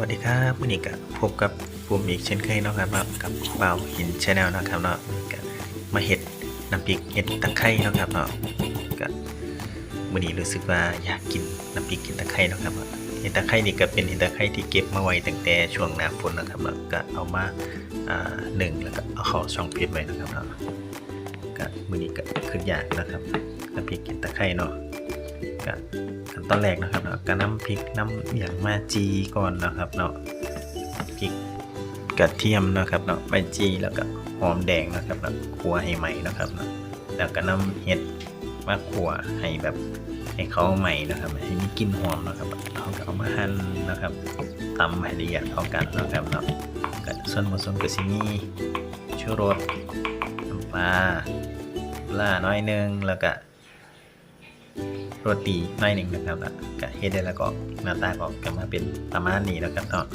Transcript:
วัสดีครับวันนี้ก็พบกับผมอีกเช่นเคยนะครับเนาะกับเบาหินชาแนลนะครับเนาะก็มาเห็ดน้ำพริกเห็ดตะไคร้นะครับเนาะก็วันนี้รู้สึกว่าอยากกินน้ำพริกเห็ดตะไคร้นะครับเห็ดตะไคร้นี่ก็เป็นเห็ดตะไคร้ที่เก็บมาไว้ตั้งแต่ช่วงหน้าฝนนะครับเนาะก็เอามาอ่าหนึ่งแล้วก็เอาเข้าช่องฟิตไว้นะครับเนาะก็วันนี้ก็ขึ้นอยากนะครับน้ำพริกเห็ดตะไคร้เนาะ กันตอนแรกนะครับเนาะก็น้ำพริกน้ำอย่างมาจีก่อนนะครับเนาะพริกกระเทียมนะครับเนาะใบจีแล้วก็หอมแดงนะครับเนาะคั่วให้ใหม่นะครับเนาะแล้วก็น้ำเห็ดมาคั่วให้แบบให้เขาใหม่นะครับ ให้มีกลิ่นหอมนะครับเขาก็เอามาหั่นนะครับตำให้ละเอียดเข้ากันนะครับเนาะก็ส่วนผสมก็สิมีชูรสน้ำปลาปลาน้อยหนึงแล้วก็ โรตีหน่อยหนึ่งนะครับแล้วก็เฮ็ดได้แล้วก็หน้าตาก็กลับมาเป็นประมาณนี้แล้วครับเนาะ